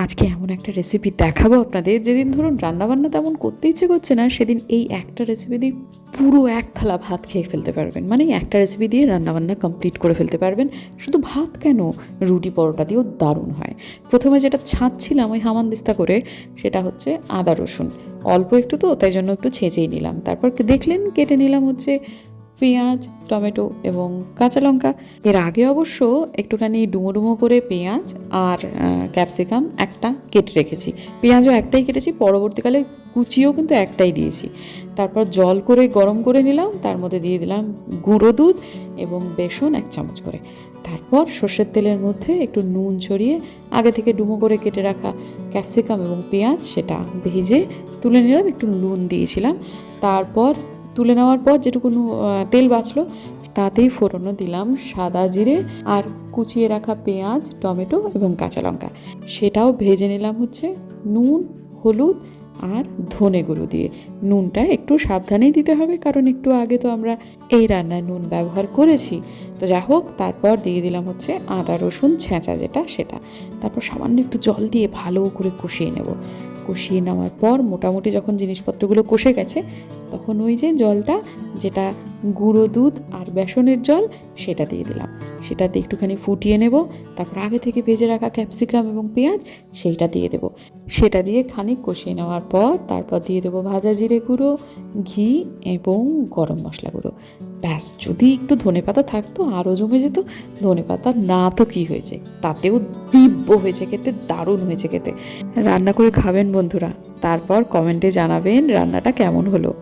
আজকে এমন একটা রেসিপি দেখাবো আপনাদের। যেদিন ধরুন রান্নাবান্না তেমন করতে ইচ্ছে করছে না, সেদিন এই একটা রেসিপি দিয়ে পুরো এক থালা ভাত খেয়ে ফেলতে পারবেন। মানে একটা রেসিপি দিয়ে রান্নাবান্না কমপ্লিট করে ফেলতে পারবেন। শুধু ভাত কেন? রুটি পরোটা দিয়েও দারুণ হয়। প্রথমে যেটা ছাঁচছিলাম ওই হামানদিস্তা করে, সেটা হচ্ছে আদা রসুন। অল্প একটু তো, তাই জন্য একটু ছেঁচেই নিলাম। তারপর দেখলেন, কেটে নিলাম হচ্ছে পেঁয়াজ, টমেটো এবং কাঁচা লঙ্কা। এর আগে অবশ্য একটুখানি ডুমো ডুমো করে পেঁয়াজ আর ক্যাপসিকাম একটা কেটে রেখেছি। পেঁয়াজও একটাই কেটেছি, পরবর্তীকালে কুচিও কিন্তু একটাই দিয়েছি। তারপর জল করে গরম করে নিলাম, তার মধ্যে দিয়ে দিলাম গুঁড়ো দুধ এবং বেসন এক চামচ করে। তারপর সর্ষের তেলের মধ্যে একটু নুন ছড়িয়ে আগে থেকে ডুমো করে কেটে রাখা ক্যাপসিকাম এবং পেঁয়াজ, সেটা ভেজে তুলে নিলাম, একটু নুন দিয়েছিলাম। তারপর তুলে নেওয়ার পর যেটুকুনু তেল বাঁচলো, তাতেই ফোড়নও দিলাম সাদা জিরে আর কুচিয়ে রাখা পেঁয়াজ, টমেটো এবং কাঁচা লঙ্কা। সেটাও ভেজে নিলাম হচ্ছে নুন, হলুদ আর ধনে গুঁড়ো দিয়ে। নুনটা একটু সাবধানেই দিতে হবে কারণ একটু আগে তো আমরা এই রান্নায় নুন ব্যবহার করেছি। তো যা হোক, তারপর দিয়ে দিলাম হচ্ছে আদা, রসুন ছেঁচা যেটা সেটা। তারপর সামান্য একটু জল দিয়ে ভালো করে কষিয়ে নেব। কষিয়ে নেওয়ার পর মোটামুটি যখন জিনিসপত্রগুলো কষে গেছে তখন ওই যে জলটা, যেটা গুঁড়ো দুধ আর বেসনের জল, সেটা দিয়ে দিলাম। সেটা দিয়ে একটুখানি ফুটিয়ে নেব, তারপর আগে থেকে ভেজে রাখা ক্যাপসিকাম এবং পেঁয়াজ, সেইটা দিয়ে দেবো। সেটা দিয়ে খানিক কষিয়ে নেওয়ার পর, তারপর দিয়ে দেবো ভাজা জিরে গুঁড়ো, ঘি এবং গরম মশলা গুঁড়ো। ব্যাস, যদি একটু ধনেপাতা থাকতো, আরও জমে যেত। ধনেপাতা না তো কী হয়েছে? তাতেও দিব্য হয়েছে খেতে, দারুণ হয়েছে খেতে। রান্না করে খাবেন বন্ধুরা। তারপর কমেন্টে জানাবেন রান্নাটা কেমন হলো।